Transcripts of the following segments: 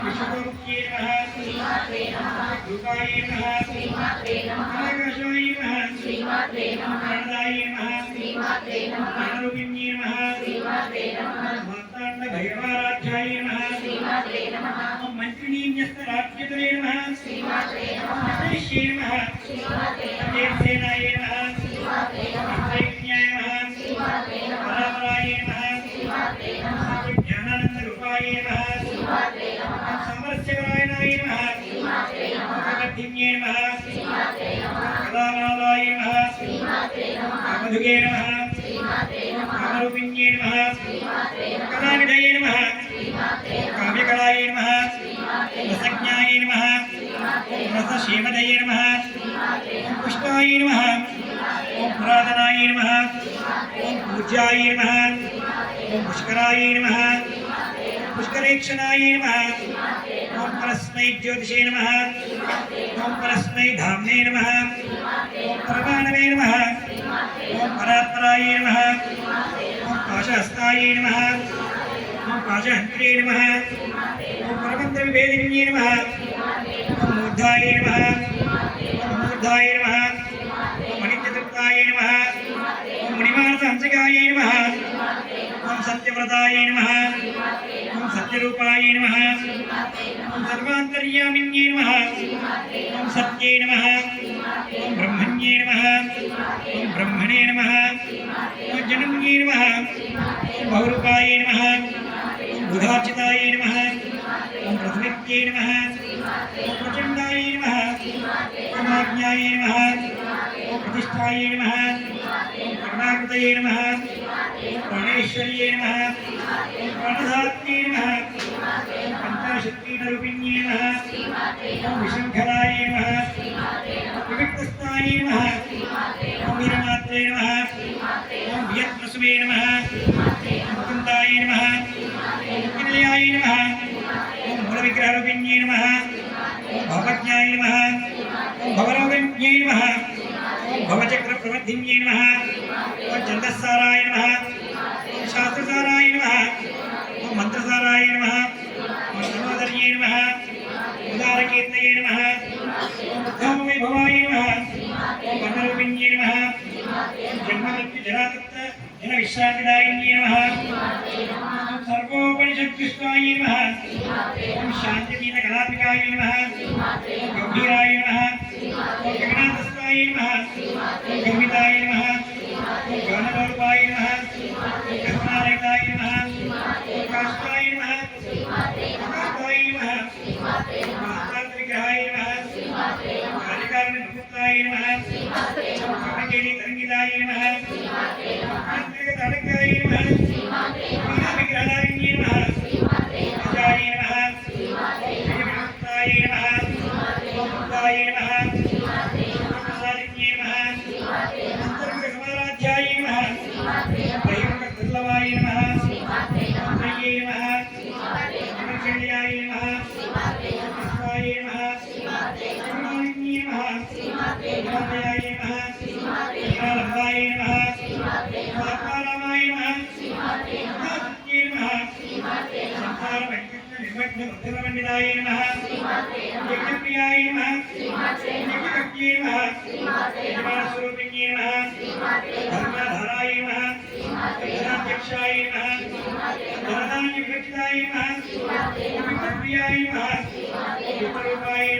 विष्णुरूपये नमः श्रीमात्रे नमः दुर्गायै नमः श्रीमात्रे नमः नागेशायै नमः श्रीमात्रे नमः नारदायै नमः श्रीमात्रे नमः नारूपिण्ये नमः श्रीमात्रे नमः भक्ताण्ड भैरवाराध्यायै नमः श्रीमात्रे नमः मन्त्रिणीन्यस्तराज्यतरे नमः श्रीमात्रे नमः। श्रीमात्रे नमः। श्रीमद्भुजे नमः। कामरूपिण्ये नमः। कलानिधये नमः। काव्यकलायै नमः। रसज्ञायै नमः। रसश्रीमदये नमः। पुष्पाय नमः। ॐ पुरातनाय नमः। पूज्याय नमः। पुष्कराय नमः। पुष्करेक्षणाय नमः। ओम परस्मै ज्योतिषे नमः। ओम परस्मै धाम्ने नमः। ओम नमः। ఓం పరస్మై జ్యోతిషే ఓం పరాత్పరాయ నమః ఓం పాశహస్తాయ నమ ఓం పాశహంత్రే నమ ఓం పరమంత్ర విభేదిన్యే నమ ఓం మూర్ధాయ నమ ఓం మూర్ధాయ నమ ఓం మణిచతుర్థాయ నమ ఓం మణిమానస హంసకాయ నమ ఓం సత్యవ్రతాయ నమః ఓం సత్యరూపాయ నమః ఓం సర్వాంతర్యామిన్యే నమః ఓం సత్యే నమః ఓం బ్రహ్మణ్యే నమః ఓం బ్రహ్మణే నమః ఓం జనన్యే నమః ఓం బహురూపాయ నమః ఓం బుధార్చితాయ నమః ఓం పృథ్విత్యే ఓం ప్రచండాయ నమ ఓం ఆజ్ఞాయ ఓం ప్రతిష్టాయ నమ ఓం కరుణాకృతయే ప్రాణేశ్వర్యే నమ ప్రాణధాత్రే నమః పంచాశక్తిరూపిణ్యే నమః ఓం విశంఖలాయ నమః వివిక్తస్థాయ నమః ఓం వీరమాత్రే నమః ఓం ముకుందాయ ఓం మూలవిగ్రహరూపిణ్యే ఓం భవజ్ఞాయ నమ ఓం భవరోగజ్ఞే भवचक्रप्रबद्धिन्ये नमः ॐ छन्दस्साराय नमः ॐ शास्त्रसाराय नमः ॐ मन्त्रसाराय नमः ॐ सर्वोदर्ये नमः उदारकीर्तये नमः ॐ भवाय नमः ॐ नमः ॐ नमः शान्तिदीनकलापिकाय नमः गम्भीराय नमः నిర్మితాయ నమ. జ్ఞానవరూపాయ నమ. కృష్ణారేతాయ నమ. కాష్టాయ నమ. కాష్టాయ నమ. మహాగ్రహాయ నమ. కాళికారణ నిమిత్తాయ నమ. కమకేడి తరంగితాయ నమ. తాంత్రిక తడకాయ నమ. मधुरमंडिताय नमः जगत्प्रियाय नमः రుద్రాక్షాయ నరదాని వికటాయ వికటప్రియాయ వికటరూపాయ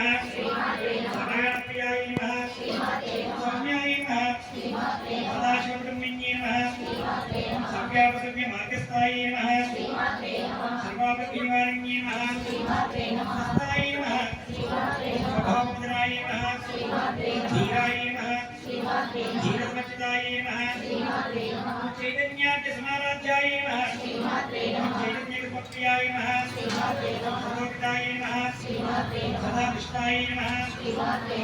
गणाप्रियाय नमः सौम्याय नमः सदाशिवब्रह्मण्ये नमः सव्यापदव्य मार्गस्थाय नमः सर्वापतिनिवारण्ये नमः हस्ताय नमः स्वभावपदनाय नमः धीराय नमः धीरसमचिताय नमः चैतन्याद्य समाराध्याय नमः चैतन्य श्रीमत्प्रियाय नमः। सुभाते नमः श्रीमत्प्रियाय नमः। सुभाते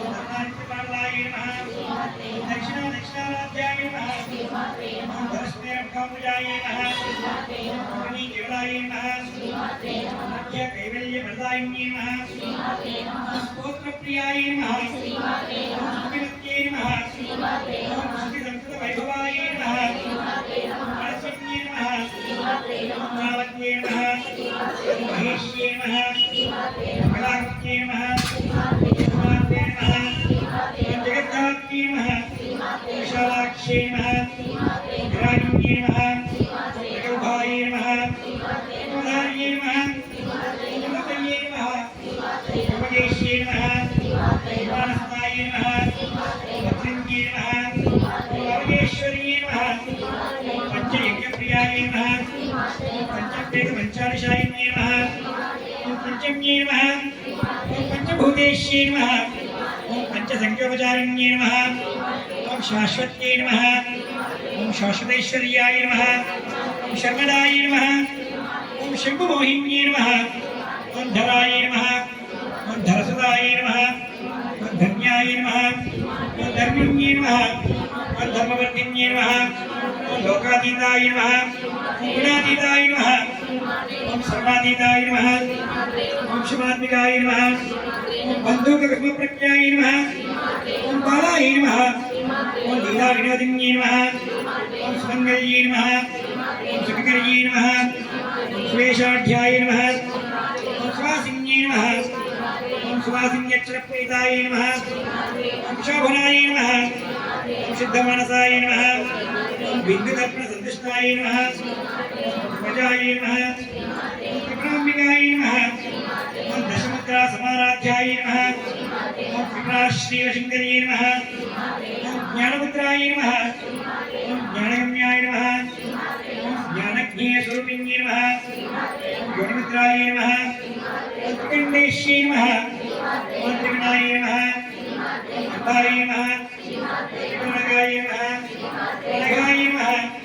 नमः। सुभाते दक्षिणा दक्षिणाराध्याय नमः। श्रीमत्प्रियाय नमः। श्रीमत्प्रियाय नमः। सुभाते मध्य कैवल्य प्रदाय नमः। सुभाते स्तोत्र प्रियाय नमः। सुभाते नमः। श्रीमत्प्रियाय नमः। सुभाते नमः श्रीमत्प्रियाय नमः। प्रत्येक पंचादशाय नमः ओम पंचम्ये नमः ओम पंचभूतेश्ये नमः ओम पंचसंख्योपचारिण्ये नमः ओम शाश्वतेश्वर्याय नमः ओम शर्मदाय नमः ओम शंभुमोहिन्ये नमः ओम धराय नमः ओम धरसदाय नमः ओम धन्याय नमः ओम धर्मिण्ये नमः ओम धर्मवर्धिन्ये नमः ओम लोकातीताय नमः ओम गुणातीताय नमः ओम सर्वातीताय नमः ओम शिवात्मिकाय नमः ओम बंधुकर्म प्रज्ञाय नमः ओम बालाय नमः ओम लीलाविनोदिन्ये नमः ओम सुमङ्गल्ये नमः ओम सुखकर्ये नमः ओम सुवेशाढ्याय नमः ओम सुवासिन्ये नमः ओम सुवासिन्यक्षरप्रेताय नमः ओम शोभनाय नमः ओम सिद्धमानसाय नमः ओम बिन्दुदर्पणसन्तुष्टाय नमः राजायै नमः विक्रमाम्बिकायै नमः ॐ दशमुद्रा समाराध्यायै नमः ॐ कृपाश्रीवशङ्कर्यै नमः ॐ ज्ञानपुत्रायै नमः ॐ ज्ञानगम्याय नमः ॐ ज्ञानज्ञेयस्वरूपिण्यै नमः ॐ ज्ञानमित्रायै नमः ॐ त्रिकण्डेश्यै नमः ॐ त्रिगुणायै नमः ॐ कृपायै नमः कृपायै नमः कृपायै नमः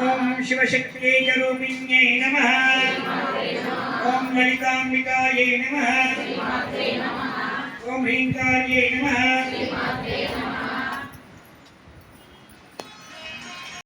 ॐ शिवशक्त्यै करोमिन्यै नमः। ओम ललिताम्बिकायै नमः। ओम ॐ ह्रीङ्कार्यै नमः।